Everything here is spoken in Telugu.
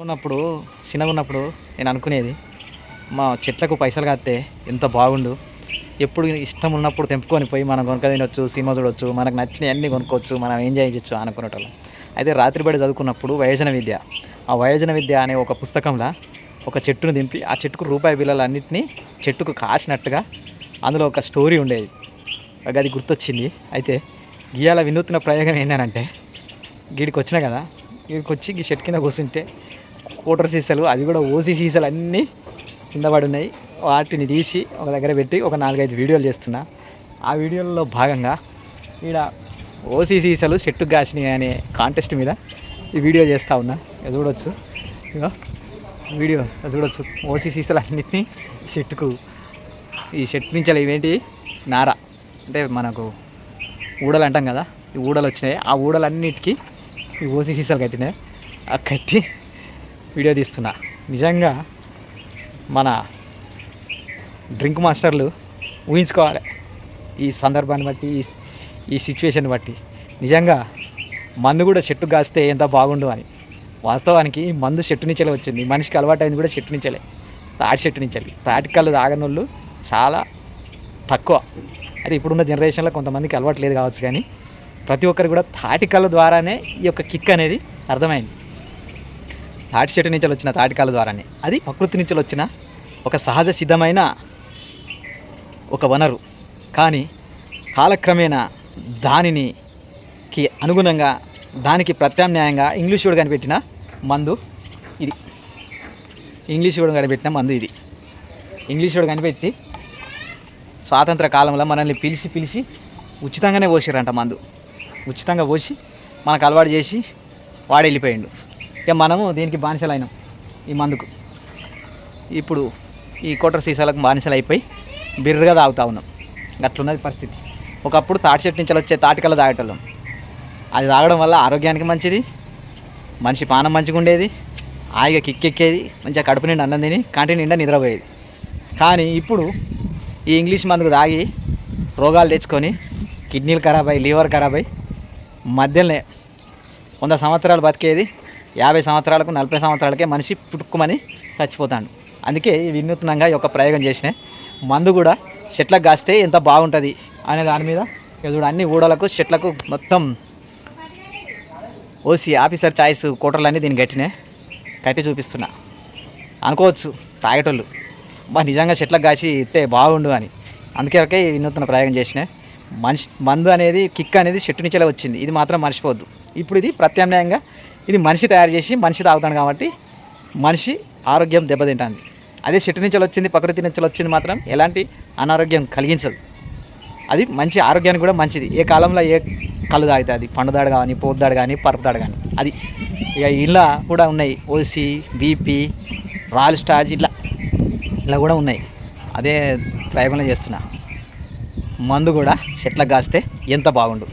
ఉన్నప్పుడు చిన్నగా ఉన్నప్పుడు నేను అనుకునేది మా చెట్లకు పైసలు కాస్తే ఎంత బాగుండు. ఎప్పుడు ఇష్టం ఉన్నప్పుడు తెంపుకొని పోయి మనం కొనుక్క తినొచ్చు సినిమా చూడొచ్చు మనకు నచ్చినవి అన్నీ కొనుక్కోవచ్చు మనం ఎంజాయ్ చేయొచ్చు అనుకునేటోళ్ళం. అయితే రాత్రిబడి చదువుకున్నప్పుడు వయోజన విద్య. ఆ వయోజన విద్య అనే ఒక పుస్తకంలో ఒక చెట్టును దింపి ఆ చెట్టుకు రూపాయి బిల్లలన్నింటినీ చెట్టుకు కాసినట్టుగా అందులో ఒక స్టోరీ ఉండేది. అది గుర్తొచ్చింది. అయితే గీయాల వినూత్న ప్రయోగం ఏంటంటే గీడికి వచ్చిన కదా వీడికి వచ్చి ఈ చెట్టు కింద కూర్చుంటే కోటర్ సీసాలు అది కూడా ఓసీ సీసాలు అన్నీ కింద పడున్నాయి వాటిని తీసి ఒక దగ్గర పెట్టి ఒక నాలుగైదు వీడియోలు చేస్తున్నా. ఆ వీడియోలలో భాగంగా ఈడ ఓసీ సీసాలు చెట్టుకు కాసినాయి అనే కాంటెస్ట్ మీద ఈ వీడియో చేస్తూ ఉన్నా. ఇక చూడొచ్చు. ఇక వీడియో చూడొచ్చు. ఓసీ సీసాలు అన్నింటినీ చెట్టుకు ఈ చెట్టు నుంచి ఇవేంటి? నార. అంటే మనకు ఊడలు అంటాం కదా ఈ ఊడలు వచ్చినాయి. ఆ ఊడలన్నిటికీ ఈ ఓసీ సీసాలు కట్టినాయి. ఆ కట్టి వీడియో తీస్తున్నా. నిజంగా మన డ్రింక్ మాస్టర్లు ఊహించుకోవాలి. ఈ సందర్భాన్ని బట్టి ఈ ఈ సిచ్యువేషన్ బట్టి. నిజంగా మందు కూడా చెట్టు కాస్తే ఎంత బాగుండు అని. వాస్తవానికి మందు చెట్టు నుంచెలే వచ్చింది. మనిషికి అలవాటు అయింది కూడా చెట్టు నుంచెలే. తాటి చెట్టు నుంచెలి తాటి కళ్ళు తాగనోళ్ళు చాలా తక్కువ. అది ఇప్పుడున్న జనరేషన్లో కొంతమందికి అలవాటు లేదు కావచ్చు కానీ ప్రతి ఒక్కరు కూడా తాటి కళ్ళ ద్వారానే ఈ యొక్క కిక్ అనేది అర్థమైంది. తాటి చెట్టు నుంచి వచ్చిన తాటికాల ద్వారానే. అది ప్రకృతి నుంచి వచ్చిన ఒక సహజ సిద్ధమైన ఒక వనరు. కానీ కాలక్రమేణా దానిని కి అనుగుణంగా దానికి ప్రత్యామ్నాయంగా ఇంగ్లీష్ వాడు కనిపెట్టిన మందు ఇది. ఇంగ్లీష్ వాడు కనిపెట్టిన మందు ఇది. ఇంగ్లీష్ వాడు కనిపెట్టి స్వాతంత్ర కాలంలో మనల్ని పిలిచి పిలిచి ఉచితంగానే పోసిరంట మందు. ఉచితంగా పోసి మనకు అలవాటు చేసి వాడు వెళ్ళిపోయిండు ఇక మనము దీనికి బానిసలైనాం ఈ మందుకు. ఇప్పుడు ఈ కోటర్ సీసాలకు బానిసలు అయిపోయి బిర్రగా తాగుతూ ఉన్నాం. అట్లున్నది పరిస్థితి. ఒకప్పుడు తాటి చెట్టు నుంచి వచ్చే తాటికల తాగేటోళ్ళం. అది తాగడం వల్ల ఆరోగ్యానికి మంచిది మనిషి పానం మంచిగా ఉండేది హాయిగా కిక్కెక్కేది మంచిగా కడుపు నిండా అన్నం తిని కంటి నిండా నిద్రపోయేది. కానీ ఇప్పుడు ఈ ఇంగ్లీష్ మందుకు తాగి రోగాలు తెచ్చుకొని కిడ్నీలు ఖరాబ్ అయ్యి లివర్ ఖరాబ్ అయ్యి మధ్యలోనే వంద సంవత్సరాలు బతికేది యాభై సంవత్సరాలకు నలభై సంవత్సరాలకే మనిషి పుట్టుకుమని చచ్చిపోతాడు. అందుకే ఈ వినూత్నంగా ఈ యొక్క ప్రయోగం చేసిన మందు కూడా చెట్లకు కాస్తే ఎంత బాగుంటుంది అనే దాని మీద ఇక చూడు అన్ని ఊడలకు చెట్లకు మొత్తం ఓసి ఆఫీసర్ చాయిస్ కోటర్లన్నీ దీన్ని గట్టినే కట్టి చూపిస్తున్నా. అనుకోవచ్చు తాగేటోళ్ళు బా నిజంగా చెట్లకు కాసి ఇస్తే బాగుండు అని. అందుకే ఈ వినూత్న ప్రయోగం చేసిన మనిషి మందు అనేది కిక్ అనేది చెట్టు నుంచేలా వచ్చింది. ఇది మాత్రం మర్చిపోవద్దు. ఇప్పుడు ఇది ప్రత్యామ్నాయంగా ఇది మనిషి తయారు చేసి మనిషి తాగుతాడు కాబట్టి మనిషి ఆరోగ్యం దెబ్బతింటుంది. అదే చెట్టు నుంచి వచ్చింది ప్రకృతి నుంచి వచ్చింది మాత్రం ఎలాంటి అనారోగ్యం కలిగించదు. అది మంచి ఆరోగ్యానికి కూడా మంచిది. ఏ కాలంలో ఏ కళ్ళు తాగితే అది పండుదాడు కానీ పోద్దాడు కానీ పరుపుదాడు కానీ అది ఇక ఇలా కూడా ఉన్నాయి. ఓసీ బీపీ రాయల్ స్టార్జ్ ఇట్లా ఇలా కూడా ఉన్నాయి. అదే ప్రయోగంలో చేస్తున్నా. మందు కూడా చెట్లకు కాస్తే ఎంత బాగుండు.